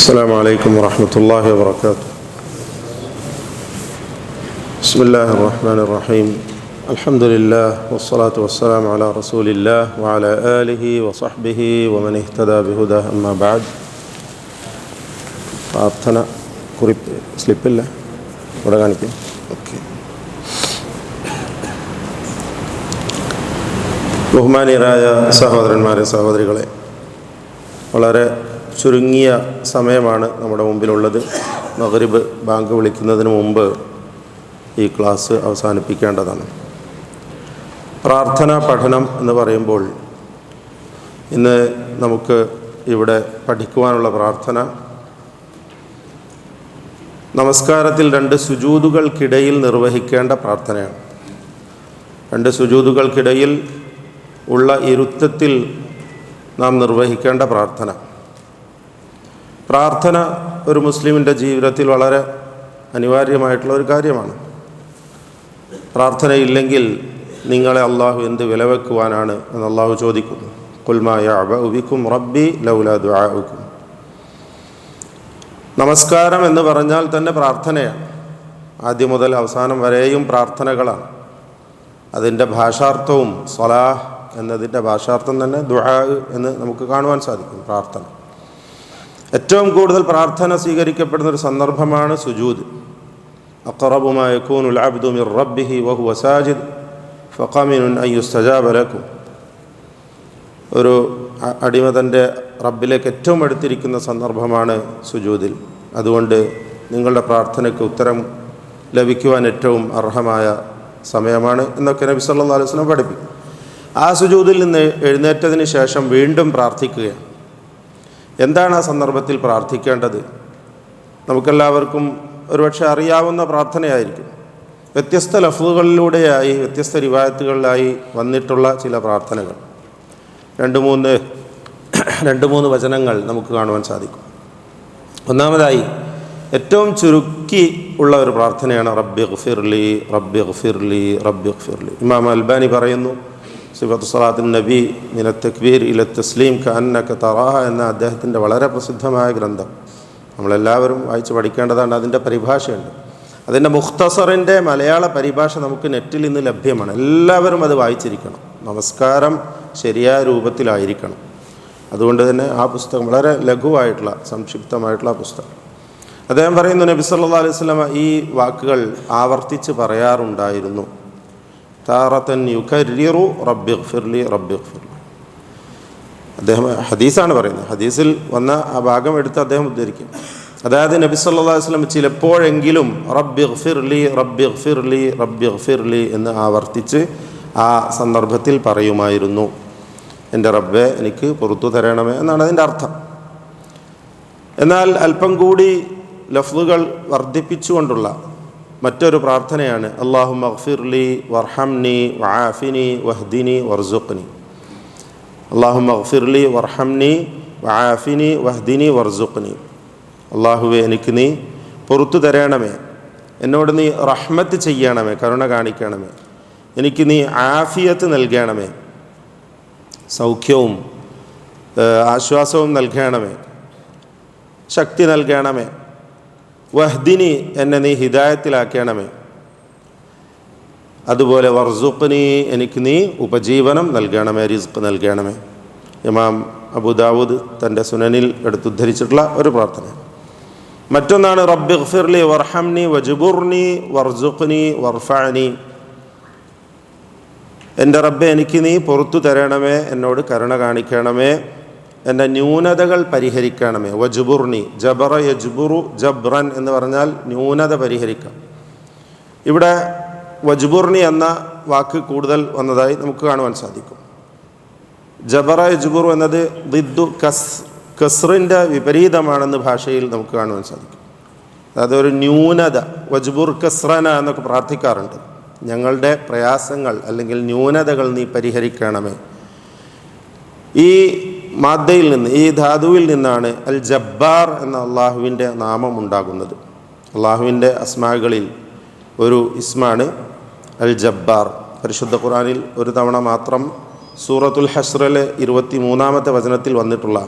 السلام عليكم ورحمة الله وبركاته بسم الله الرحمن الرحيم الحمد لله والصلاة والسلام على رسول الله وعلى آله وصحبه ومن اهتدى بهداه أما بعد പ്രാർത്ഥന കുറിപ്പ് സ്ലിപ്പില്ല ഇവിടെ കാണിക്കും ഓക്കെ ബഹുമാനീയരായ സഹോദരന്മാരെ സഹോദരികളെ വളരെ ചുരുങ്ങിയ സമയമാണ് നമ്മുടെ മുമ്പിലുള്ളത്. മകരിബ് ബാങ്ക് വിളിക്കുന്നതിന് മുമ്പ് ഈ ക്ലാസ് അവസാനിപ്പിക്കേണ്ടതാണ്. പ്രാർത്ഥനാ പഠനം എന്ന് പറയുമ്പോൾ ഇന്ന് നമുക്ക് ഇവിടെ പഠിക്കുവാനുള്ള പ്രാർത്ഥന. നമസ്കാരത്തിൽ രണ്ട് സുജൂതുകൾക്കിടയിൽ നിർവഹിക്കേണ്ട പ്രാർത്ഥനയാണ്. രണ്ട് സുജൂതുകൾക്കിടയിൽ ഉള്ള ഇരുത്തത്തിൽ നാം നിർവഹിക്കേണ്ട പ്രാർത്ഥന. പ്രാർത്ഥന ഒരു മുസ്ലിമിന്റെ ജീവിതത്തിൽ വളരെ അനിവാര്യമായിട്ടുള്ള ഒരു കാര്യമാണ്. പ്രാർത്ഥനയില്ലെങ്കിൽ നിങ്ങളെ അള്ളാഹു എന്ത് വിലവെക്കുവാനാണ് എന്ന് അള്ളാഹു ചോദിക്കുന്നു. കുൽമായ റബ്ബി ലൗല നമസ്കാരം എന്ന് പറഞ്ഞാൽ തന്നെ പ്രാർത്ഥനയാണ്. ആദ്യം മുതൽ അവസാനം വരെയും പ്രാർത്ഥനകളാണ്. അതിന്റെ ഭാഷാർത്ഥവും സ്വലാഹ് എന്നതിന്റെ ഭാഷാർത്ഥം തന്നെ ദുആ എന്ന് നമുക്ക് കാണുവാൻ സാധിക്കും പ്രാർത്ഥന. ഏറ്റവും കൂടുതൽ പ്രാർത്ഥന സ്വീകരിക്കപ്പെടുന്ന ഒരു സന്ദർഭമാണ് സുജൂദ്. അക്കറബുമായ റബ്ബിഹി ഒരു അടിമ തന്റെ റബ്ബിലേക്ക് ഏറ്റവും അടുത്തിരിക്കുന്ന സന്ദർഭമാണ് സുജൂദിൽ. അതുകൊണ്ട് നിങ്ങളുടെ പ്രാർത്ഥനയ്ക്ക് ഉത്തരം ലഭിക്കുവാൻ ഏറ്റവും അർഹമായ സമയമാണ് എന്നൊക്കെ നബി സല്ലല്ലാഹു അലൈഹി പഠിപ്പിക്കും ആ സുജൂദിൽ നിന്ന് എഴുന്നേറ്റതിന് ശേഷം വീണ്ടും പ്രാർത്ഥിക്കുകയാണ്. എന്താണ് ആ സന്ദർഭത്തിൽ പ്രാർത്ഥിക്കേണ്ടത്? നമുക്കെല്ലാവർക്കും ഒരുപക്ഷെ അറിയാവുന്ന പ്രാർത്ഥനയായിരിക്കും. വ്യത്യസ്ത ലഫ്ലുകളിലൂടെയായി വ്യത്യസ്ത റിവായത്തുകളിലായി വന്നിട്ടുള്ള ചില പ്രാർത്ഥനകൾ. രണ്ട് മൂന്ന് രണ്ട് മൂന്ന് വചനങ്ങൾ നമുക്ക് കാണുവാൻ സാധിക്കും. ഒന്നാമതായി ഏറ്റവും ചുരുക്കി ഉള്ള ഒരു പ്രാർത്ഥനയാണ് റബ്ബി ഗഫിർലി റബ്ബി ഗഫിർലി റബ്ബി ഗഫിർലി ഇമാം അൽബാനി പറയുന്നു സിഫത്ത് സലാത്തിൻ നബി മിന തക്ബീർ ഇല തസ്ലീം ഖാനക്ക തറാഹ എന്ന അദ്ദേഹത്തിന്റെ വളരെ പ്രസിദ്ധമായ ഗ്രന്ഥം. നമ്മളെല്ലാവരും വായിച്ച് പഠിക്കേണ്ടതാണ് അതിന്റെ പരിഭാഷയുണ്ട്. അതിന്റെ മുഖ്തസറിന്റെ മലയാള പരിഭാഷ നമുക്ക് നെറ്റിൽ ഇന്ന് ലഭ്യമാണ്. എല്ലാവരും അത് വായിച്ചിരിക്കണം. നമസ്കാരം ശരിയായ രൂപത്തിലായിരിക്കണം. അതുകൊണ്ട് തന്നെ ആ പുസ്തകം വളരെ ലഘുവായിട്ടുള്ള സംക്ഷിപ്തമായിട്ടുള്ള പുസ്തകം. അദ്ദേഹം പറയുന്നു നബി സല്ലല്ലാഹു അലൈഹി ഈ വാക്കുകൾ ആവർത്തിച്ച് പറയാറുണ്ടായിരുന്നു. താറത്തൻ യുഖരിറു റബ്ബി ഫിർലി റബ്ബി ഫിർലി അദ്ദേഹം ഹദീസാണ് പറയുന്നത്. ഹദീസിൽ വന്ന ആ ഭാഗം എടുത്ത് അദ്ദേഹം ഉദ്ധരിക്കും. അതായത് നബി സല്ലല്ലാഹു വസ്ലം ചിലപ്പോഴെങ്കിലും റബ്ബി ഫിർലി റബ്ബി ഫിർലി റബ്ബി ഫിർലി എന്ന് ആവർത്തിച്ച് ആ സന്ദർഭത്തിൽ പറയുമായിരുന്നു. എന്റെ റബ്ബെ എനിക്ക് പുറത്തു തരണമേ എന്നാണ് അതിന്റെ അർത്ഥം. എന്നാൽ അല്പം കൂടി ലഫ്ലുകൾ വർദ്ധിപ്പിച്ചുകൊണ്ടുള്ള മറ്റൊരു പ്രാർത്ഥനയാണ്. അള്ളാഹു മഗ്ഫിർലി വർഹംനി വആഫിനി വഹ്ദിനി വർസുഖ്നി. അള്ളാഹു മഗ്ഫിർലി വർഹംനി വആഫിനി വഹ്ദിനി വർസുഖ്നി. അള്ളാഹുവെ എനിക്ക് നീ പുറത്തു തരണമേ. എന്നോട് നീ റഹ്മത്ത് ചെയ്യണമേ കരുണ കാണിക്കണമേ. എനിക്ക് നീ ആഫിയത്ത് നൽകണമേ. സൗഖ്യവും ആശ്വാസവും നൽകണമേ. ശക്തി നൽകണമേ. വഹ്ദിനി എന്നെ നീ ഹിദായത്തിലാക്കണമേ. അതുപോലെ വർസുഖ്നി എനിക്ക് നീ ഉപജീവനം നൽകണമേ റിസ്ക് നൽകണമേ. ഇമാം അബുദാവൂദ് തന്റെ സുനനിൽ എടുത്തുദ്ധരിച്ചിട്ടുള്ള ഒരു പ്രാർത്ഥന. മറ്റൊന്നാണ് റബ്ബി ഖഫിർലി വർഹംനി വജുബുർനി വർസുഖ്നി വർഫാനി എന്റെ റബ്ബെ എനിക്ക് നീ പുറത്തു തരണമേ എന്നോട് കരുണ കാണിക്കണമേ. എന്റെ ന്യൂനതകൾ പരിഹരിക്കണമേ. വജുബുർണി ജബറ യജ്ബുറു ജബ്രൻ എന്ന് പറഞ്ഞാൽ ന്യൂനത പരിഹരിക്കാം. ഇവിടെ വജുബുർണി എന്ന വാക്ക് കൂടുതൽ വന്നതായി നമുക്ക് കാണുവാൻ സാധിക്കും. ജബറ യജ്ബുറു എന്നത് ദിദ്ദു കസ് കസ്റിന്റെ വിപരീതമാണെന്ന് ഭാഷയിൽ നമുക്ക് കാണുവാൻ സാധിക്കും. അതായത് ഒരു ന്യൂനത വജ്ബുർ കസ്രന എന്നൊക്കെ പ്രാർത്ഥിക്കാറുണ്ട്. ഞങ്ങളുടെ പ്രയാസങ്ങൾ അല്ലെങ്കിൽ ന്യൂനതകൾ നീ പരിഹരിക്കണമേ. ഈ മാദ്ദയിൽ നിന്ന് ഈ ധാതുവിൽ നിന്നാണ് അൽ ജബ്ബാർ എന്ന അള്ളാഹുവിന്റെ നാമം ഉണ്ടാകുന്നത്. അള്ളാഹുവിന്റെ അസ്മാകളിൽ ഒരു ഇസ്മാണ് അൽ ജബ്ബാർ പരിശുദ്ധ ഖുറാനിൽ ഒരു തവണ മാത്രം സൂറത്തുൽ ഹസ്രലെ ഇരുപത്തി മൂന്നാമത്തെ വചനത്തിൽ വന്നിട്ടുള്ള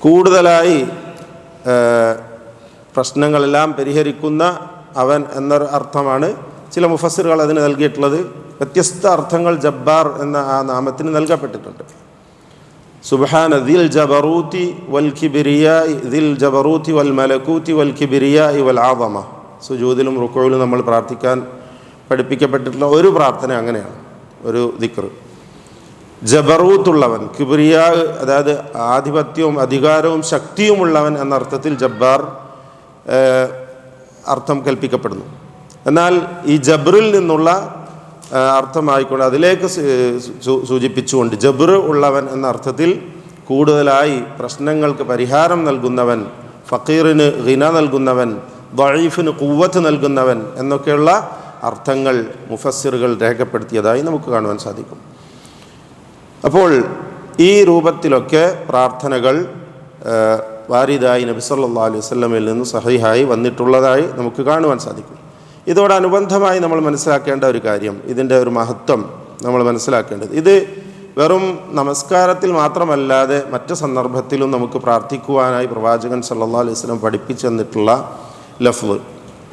കൂടുതലായി പ്രശ്നങ്ങളെല്ലാം പരിഹരിക്കുന്ന അവൻ എന്നൊരു അർത്ഥമാണ്. ചില മുഫസ്സിറുകൾ അതിന് നൽകിയിട്ടുള്ളത് വ്യത്യസ്ത അർത്ഥങ്ങൾ ജബ്ബാർ എന്ന ആ നാമത്തിന് നൽകപ്പെട്ടിട്ടുണ്ട്. സുബ്ഹാന ദിൽ ജബറൂത്തി വൽ കിബിരിയായി ദിൽ ജബറൂത്തി വൽ മലക്കൂത്തി വൽ കിബിരിയായി വൽ ആദമ സുജൂതിലും റുക്കോയിലും നമ്മൾ പ്രാർത്ഥിക്കാൻ പഠിപ്പിക്കപ്പെട്ടിട്ടുള്ള ഒരു പ്രാർത്ഥന അങ്ങനെയാണ് ഒരു ദിക്ർ ജബറൂത്തുള്ളവൻ കിബിരിയ അതായത് ആധിപത്യവും അധികാരവും ശക്തിയുമുള്ളവൻ എന്ന അർത്ഥത്തിൽ ജബ്ബാർ അർത്ഥം കൽപ്പിക്കപ്പെടുന്നു എന്നാൽ ഈ ജബ്രിൽ നിന്നുള്ള അർത്ഥമായിക്കൊണ്ട് അതിലേക്ക് സൂചിപ്പിച്ചുകൊണ്ട് ജബ്ർ ഉള്ളവൻ എന്ന അർത്ഥത്തിൽ കൂടുതലായി പ്രശ്നങ്ങൾക്ക് പരിഹാരം നൽകുന്നവൻ ഫക്കീറിന് ഹിന നൽകുന്നവൻ ദഴീഫിന് കുവ്വത്ത് നൽകുന്നവൻ എന്നൊക്കെയുള്ള അർത്ഥങ്ങൾ മുഫസ്സിറുകൾ രേഖപ്പെടുത്തിയതായി നമുക്ക് കാണുവാൻ സാധിക്കും. അപ്പോൾ ഈ രൂപത്തിലൊക്കെ പ്രാർത്ഥനകൾ വാരിദായി നബി സല്ലല്ലാഹു അലൈഹി വസല്ലമയിൽ നിന്ന് സഹിഹായി വന്നിട്ടുള്ളതായി നമുക്ക് കാണുവാൻ സാധിക്കും. ഇതോടനുബന്ധമായി നമ്മൾ മനസ്സിലാക്കേണ്ട ഒരു കാര്യം ഇതിന്റെ ഒരു മഹത്വം നമ്മൾ മനസ്സിലാക്കേണ്ടത്. ഇത് വെറും നമസ്കാരത്തിൽ മാത്രമല്ലാതെ മറ്റു സന്ദർഭത്തിലും നമുക്ക് പ്രാർത്ഥിക്കുവാനായി പ്രവാചകൻ സല്ലാ അലൈഹി വസല്ലം പഠിപ്പിച്ചു തന്നിട്ടുള്ള ലഫ്വ്.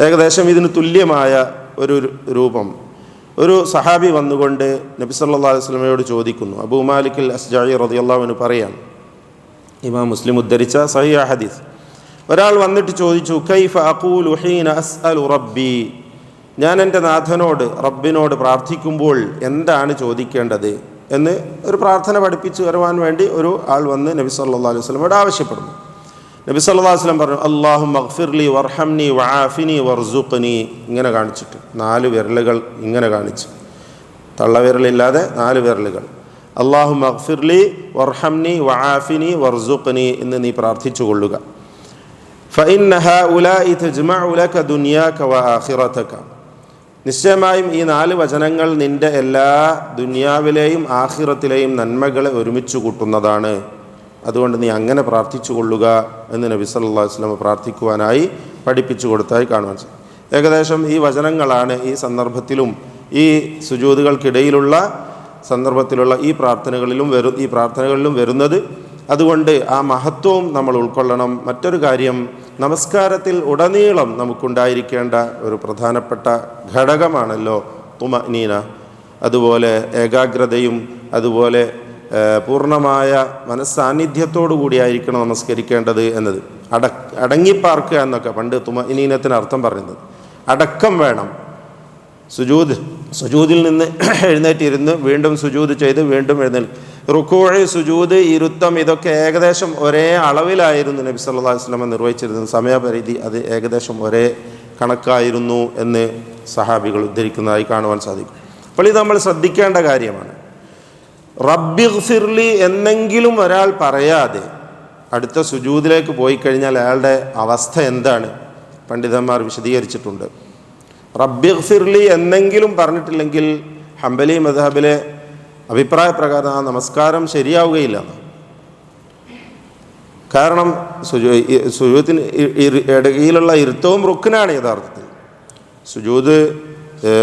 ഏകദേശം ഇതിന് തുല്യമായ ഒരു രൂപം. ഒരു സഹാബി വന്നുകൊണ്ട് നബി സല്ലല്ലാഹു അലൈഹി വസല്ലമയോട് ചോദിക്കുന്നു അബൂ മാലിക്കിൽ അസ്ജായി റളിയല്ലാഹുവിന് പറയാം ഇമാം മുസ്ലിം ഉദ്ധരിച്ച സഹിയ ഹദീസ് ഒരാൾ വന്നിട്ട് ചോദിച്ചു കൈഫ അഖൂലു ഹീന അസ്അലു റബ്ബി? ഞാൻ എന്റെ നാഥനോട് റബ്ബിനോട് പ്രാർത്ഥിക്കുമ്പോൾ എന്താണ് ചോദിക്കേണ്ടത് എന്ന് ഒരു പ്രാർത്ഥന പഠിപ്പിച്ചു വരുവാൻ വേണ്ടി ഒരു ആൾ വന്ന് നബി സല്ലാ അലൈഹി വസ്ലമോട് ആവശ്യപ്പെടുന്നു. നബി സല്ലാ വസ്ലം പറഞ്ഞു അള്ളാഹു മഖ്ഫിർലി വർഹംനി വആഫിനി വർസുഖ്നി. ഇങ്ങനെ കാണിച്ചിട്ട് നാല് വിരലുകൾ ഇങ്ങനെ കാണിച്ചു. തള്ളവിരലില്ലാതെ നാല് വിരലുകൾ. അള്ളാഹു മഖ്ഫിർലി വർഹംനി വആഫിനി വർസുഖ്നി എന്ന് നീ പ്രാർത്ഥിച്ചു കൊള്ളുക നിശ്ചയമായും ഈ നാല് വചനങ്ങൾ നിന്റെ എല്ലാ ദുനിയാവിലെയും ആഹിറത്തിലെയും നന്മകളെ ഒരുമിച്ച് കൂട്ടുന്നതാണ്. അതുകൊണ്ട് നീ അങ്ങനെ പ്രാർത്ഥിച്ചു കൊള്ളുക എന്ന് നബി സല്ലാ വസല്ലം പ്രാർത്ഥിക്കുവാനായി പഠിപ്പിച്ചു കൊടുത്തായി കാണുവാൻ ഏകദേശം ഈ വചനങ്ങളാണ് ഈ സന്ദർഭത്തിലും ഈ സുജൂതുകൾക്കിടയിലുള്ള സന്ദർഭത്തിലുള്ള ഈ പ്രാർത്ഥനകളിലും വരും ഈ പ്രാർത്ഥനകളിലും വരുന്നത്. അതുകൊണ്ട് ആ മഹത്വവും നമ്മൾ ഉൾക്കൊള്ളണം. മറ്റൊരു കാര്യം നമസ്കാരത്തിൽ ഉടനീളം നമുക്കുണ്ടായിരിക്കേണ്ട ഒരു പ്രധാനപ്പെട്ട ഘടകമാണല്ലോ തുമനീന അതുപോലെ ഏകാഗ്രതയും അതുപോലെ പൂർണമായ മനസ്സാന്നിധ്യത്തോടു കൂടിയായിരിക്കണം നമസ്കരിക്കേണ്ടത് എന്നത്. അട അടങ്ങിപ്പാർക്കുക എന്നൊക്കെ പണ്ട് തുമനീനത്തിന് അർത്ഥം പറയുന്നത്. അടക്കം വേണം. സുജൂദ് സുജൂദിൽ നിന്ന് എഴുന്നേറ്റിരുന്ന് വീണ്ടും സുജൂത് ചെയ്ത് വീണ്ടും എഴുന്നേൽ. റുക്കോഴ് സുജൂത് ഇരുത്തം ഇതൊക്കെ ഏകദേശം ഒരേ അളവിലായിരുന്നു നബി സല്ലാ വസ്ലമ നിർവഹിച്ചിരുന്നത്. സമയപരിധി അത് ഏകദേശം ഒരേ കണക്കായിരുന്നു എന്ന് സഹാബികൾ ഉദ്ധരിക്കുന്നതായി കാണുവാൻ സാധിക്കും. അപ്പോൾ ഇത് നമ്മൾ ശ്രദ്ധിക്കേണ്ട കാര്യമാണ്. റബ്ബിഗ്ഫിർലി എന്നെങ്കിലും ഒരാൾ പറയാതെ അടുത്ത സുജൂതിലേക്ക് പോയി കഴിഞ്ഞാൽ അയാളുടെ അവസ്ഥ എന്താണ്? പണ്ഡിതന്മാർ വിശദീകരിച്ചിട്ടുണ്ട്. റബ്ബിഗ്ഫിർലി എന്നെങ്കിലും പറഞ്ഞിട്ടില്ലെങ്കിൽ ഹംബലി മദഹബിലെ അഭിപ്രായ പ്രകാരം ആ നമസ്കാരം ശരിയാവുകയില്ല. കാരണം സുജൂ സുജൂത്തിന് ഇടയിലുള്ള ഇരുത്തവും റുക്കിനാണ് യഥാർത്ഥത്തിൽ. സുജൂത്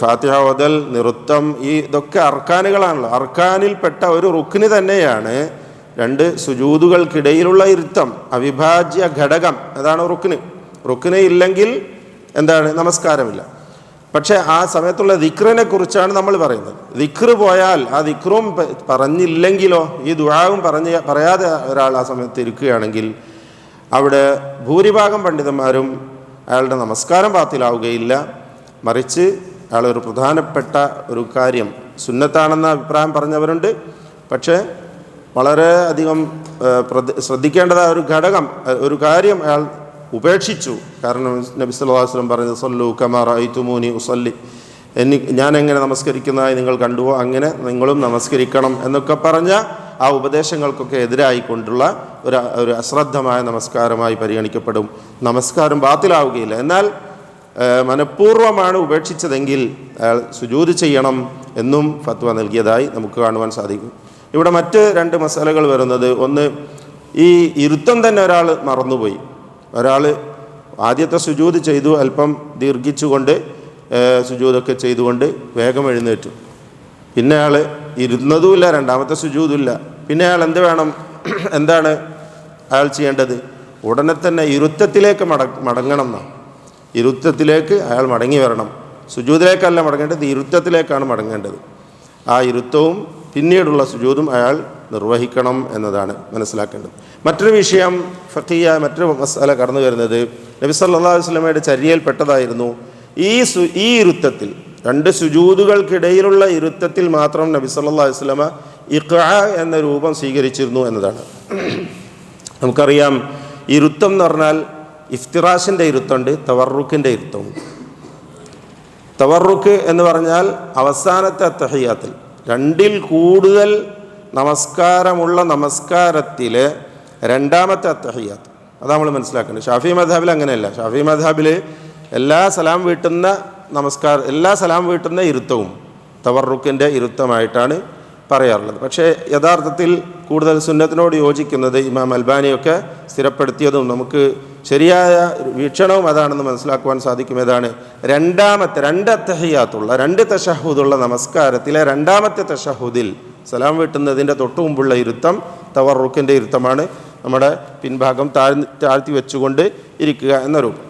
ഫാത്തിഹ ഓതൽ നിറുത്തം ഈ ഇതൊക്കെ അർക്കാനുകളാണല്ലോ. അർക്കാനിൽപ്പെട്ട ഒരു റുക്കിന് തന്നെയാണ് രണ്ട് സുജൂതുകൾക്കിടയിലുള്ള ഇരുത്തം അവിഭാജ്യ ഘടകം. അതാണ് റുക്കിന് റുക്കിന് ഇല്ലെങ്കിൽ എന്താണ്? നമസ്കാരമില്ല. പക്ഷേ ആ സമയത്തുള്ള ദിക്റിനെ കുറിച്ചാണ് നമ്മൾ പറയുന്നത്. ദിക്റ് പോയാൽ ആ ദിക്റും പറഞ്ഞില്ലെങ്കിലോ ഈ ദുആവും പറഞ്ഞ് പറയാതെ ഒരാൾ ആ സമയത്ത് ഇരിക്കുകയാണെങ്കിൽ അവിടെ ഭൂരിഭാഗം പണ്ഡിതന്മാരും അയാളുടെ നമസ്കാരം പാത്തിലാവുകയില്ല. മറിച്ച് അയാൾ ഒരു പ്രധാനപ്പെട്ട ഒരു കാര്യം സുന്നത്താണെന്ന അഭിപ്രായം പറഞ്ഞവരുണ്ട്. പക്ഷേ വളരെ അധികം ശ്രദ്ധിക്കേണ്ടതായ ഒരു ഘടകം ഒരു കാര്യം അയാൾ ഉപേക്ഷിച്ചു. കാരണം നബി വസല്ലം പറഞ്ഞത് സല്ലു കമാർ ഐതുമൂനി ഉസല്ലി. എനി ഞാൻ എങ്ങനെ നമസ്കരിക്കുന്നതായി നിങ്ങൾ കണ്ടുവോ? അങ്ങനെ നിങ്ങളും നമസ്കരിക്കണം എന്നൊക്കെ പറഞ്ഞ ആ ഉപദേശങ്ങൾക്കൊക്കെ എതിരായിക്കൊണ്ടുള്ള ഒരു ഒരു അശ്രദ്ധമായ നമസ്കാരമായി പരിഗണിക്കപ്പെടും. നമസ്കാരം ബാത്തിലാവുകയില്ല. എന്നാൽ മനഃപൂർവമാണ് ഉപേക്ഷിച്ചതെങ്കിൽ അയാൾ സുജൂത് ചെയ്യണം എന്നും ഫത്വ നൽകിയതായി നമുക്ക് കാണുവാൻ സാധിക്കും. ഇവിടെ മറ്റ് രണ്ട് മസാലകൾ വരുന്നത് ഒന്ന് ഈ ഇരുത്തം തന്നെ ഒരാൾ മറന്നുപോയി. ഒരാൾ ആദ്യത്തെ സുജൂത് ചെയ്തു അല്പം ദീർഘിച്ചുകൊണ്ട് സുജൂതൊക്കെ ചെയ്തുകൊണ്ട് വേഗം എഴുന്നേറ്റു. പിന്നെ അയാൾ ഇരുന്നതുമില്ല രണ്ടാമത്തെ സുജൂതുമില്ല. പിന്നെ അയാൾ എന്ത് വേണം? എന്താണ് അയാൾ ചെയ്യേണ്ടത്? ഉടനെ തന്നെ ഇരുത്തത്തിലേക്ക് മട മടങ്ങണം എന്നാണ്. ഇരുത്തത്തിലേക്ക് അയാൾ മടങ്ങി വരണം. സുജൂതിലേക്കല്ല മടങ്ങേണ്ടത് ഇരുത്തത്തിലേക്കാണ് മടങ്ങേണ്ടത്. ആ ഇരുത്തവും പിന്നീടുള്ള സുജൂതും അയാൾ നിർവഹിക്കണം എന്നതാണ് മനസ്സിലാക്കേണ്ടത്. മറ്റൊരു വിഷയം ഫക്കീയ മറ്റൊരു മസാല കടന്നു വരുന്നത് നബി സല്ലല്ലാഹു വസ്ലമയുടെ ചര്യയിൽപ്പെട്ടതായിരുന്നു ഈ സു ഈ ഇരുത്തത്തിൽ രണ്ട് സുജൂതുകൾക്കിടയിലുള്ള ഇരുത്തത്തിൽ മാത്രം നബി സല്ലാ വസ്ലമ ഇഖ എന്ന രൂപം സ്വീകരിച്ചിരുന്നു എന്നതാണ്. നമുക്കറിയാം ഇരുത്തം എന്ന് പറഞ്ഞാൽ ഇഫ്തിറാഷിന്റെ ഇരുത്തമുണ്ട് തവർറുക്കിന്റെ ഇരുത്തമുണ്ട് തവർറുക്ക് എന്ന് പറഞ്ഞാൽ അവസാനത്തെ അത്തഹയ്യാത്തിൽ രണ്ടിൽ കൂടുതൽ നമസ്കാരമുള്ള നമസ്കാരത്തിൽ രണ്ടാമത്തെ അത്തഹിയാത്ത് അത് നമ്മൾ മനസ്സിലാക്കേണ്ടത്. ഷാഫി മധാബിൽ അങ്ങനെയല്ല. ഷാഫി മധാബിൽ എല്ലാ സലാം വീട്ടുന്ന നമസ്കാരം എല്ലാ സലാം വീട്ടുന്ന ഇരുത്തവും തവർറുക്കിന്റെ ഇരുത്തമായിട്ടാണ് പറയാറുള്ളത്. പക്ഷേ യഥാർത്ഥത്തിൽ കൂടുതൽ സുന്നത്തിനോട് യോജിക്കുന്നത് ഇമാം അൽബാനിയൊക്കെ സ്ഥിരപ്പെടുത്തിയതും നമുക്ക് ശരിയായ വീക്ഷണവും അതാണെന്ന് മനസ്സിലാക്കുവാൻ സാധിക്കും ഏതാണ്? രണ്ടാമത്തെ രണ്ട് അത്തഹയ്യാത്തുള്ള രണ്ട് തഷഹൂദുള്ള നമസ്കാരത്തിലെ രണ്ടാമത്തെ തഷഹുദിൽ സലാം വെട്ടുന്നതിന്റെ തൊട്ട് മുമ്പുള്ള ഇരുത്തം തവറുക്കിന്റെ ഇരുത്തമാണ്. നമ്മുടെ പിൻഭാഗം താഴ്ന്ന് താഴ്ത്തി വെച്ചുകൊണ്ട് ഇരിക്കുക എന്ന രൂപം.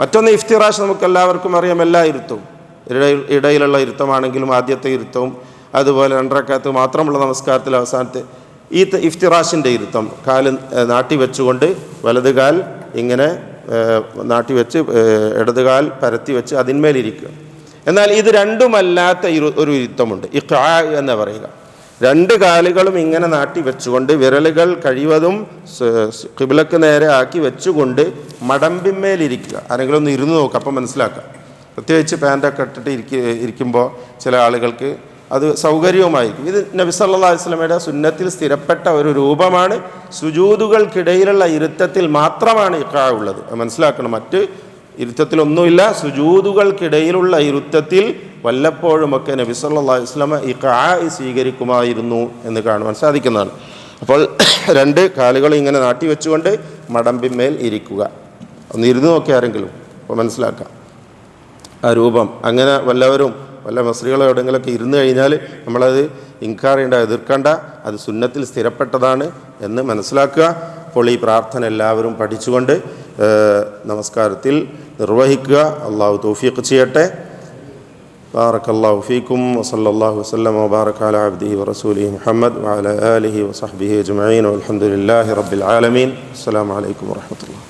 മറ്റൊന്ന് ഇഫ്തിറാഷ് നമുക്ക് എല്ലാവർക്കും അറിയാം എല്ലാ ഇരുത്തവും ഇടയിൽ ഇടയിലുള്ള ഇരുത്തമാണെങ്കിലും ആദ്യത്തെ ഇരുത്തവും അതുപോലെ രണ്ടരക്കകത്ത് മാത്രമുള്ള നമസ്കാരത്തിൽ അവസാനത്തെ ഈ ഇഫ്തിറാഷിന്റെ ഇരുത്തം. കാൽ നാട്ടി വെച്ചുകൊണ്ട് വലത് കാൽ ഇങ്ങനെ നാട്ടി വെച്ച് ഇടതുകാൽ ഇടത് കാൽ പരത്തി വെച്ച് അതിന്മേലിരിക്കുക എന്നാൽ ഇത് രണ്ടുമല്ലാത്ത ഇരു ഒരു ഇരുത്തമുണ്ട്. ഇഖ്ആ എന്ന് പറയുക. രണ്ട് കാലുകളും ഇങ്ങനെ നാട്ടി വെച്ചുകൊണ്ട് വിരലുകൾ കഴിവതും കിബിലക്ക് നേരെ ആക്കി വെച്ചുകൊണ്ട് മടമ്പിന്മേലിരിക്കുക. ആരെങ്കിലും ഒന്ന് ഇരുന്ന് നോക്കുക അപ്പം മനസ്സിലാക്കാം. പ്രത്യേകിച്ച് പാന്റൊക്കെ ഇട്ടിട്ട് ഇരിക്ക ഇരിക്കുമ്പോൾ ചില ആളുകൾക്ക് അത് സൗകര്യവുമായിരിക്കും. ഇത് നബി സല്ലാ അലൈഹി വസല്ലമയുടെ സുന്നത്തിൽ സ്ഥിരപ്പെട്ട ഒരു രൂപമാണ്. സുജൂതുകൾക്കിടയിലുള്ള ഇരുത്തത്തിൽ മാത്രമാണ് ഇക്കാ ഉള്ളത്. അത് മനസ്സിലാക്കണം. മറ്റ് ഇരുത്തത്തിലൊന്നുമില്ല സുജൂതുകൾക്കിടയിലുള്ള ഇരുത്തത്തിൽ വല്ലപ്പോഴുമൊക്കെ നബി സല്ലാ അലൈഹി വസല്ലമ ഇഖാ സ്വീകരിക്കുമായിരുന്നു എന്ന് കാണുവാൻ സാധിക്കുന്നതാണ്. അപ്പോൾ രണ്ട് കാലുകൾ ഇങ്ങനെ നാട്ടി വെച്ചുകൊണ്ട് മടമ്പിന്മേൽ ഇരിക്കുക. ഒന്ന് ഇരുന്ന് നോക്കി ആരെങ്കിലും? അപ്പോൾ മനസ്സിലാക്കാം. ആ രൂപം. അങ്ങനെ വല്ലവരും വല്ല മസ്ത്രീകളോ എവിടെയെങ്കിലുമൊക്കെ ഇരുന്ന് കഴിഞ്ഞാൽ നമ്മളത് ഇൻകാറിയേണ്ട എതിർക്കേണ്ട അത് സുന്നത്തിൽ സ്ഥിരപ്പെട്ടതാണ് എന്ന് മനസ്സിലാക്കുക. അപ്പോൾ ഈ പ്രാർത്ഥന എല്ലാവരും പഠിച്ചുകൊണ്ട് നമസ്കാരത്തിൽ നിർവഹിക്കുക. അള്ളാഹു തൗഫീഖ് ചെയ്യട്ടെ. ബാറക്കല്ലാഹു ഫീക്കും വസല്ലാഹു വസ്ലം മുബാറക് അല അബ്ദി വറസൂലി മുഹമ്മദ് വാല അലിഹി വസഹബിഹി അജ്മീൻ അലഹമുല്ലാഹി റബ്ബിൽ ആലമീൻ. അസ്സാം വലൈക്കും വാഹമത്തല്ല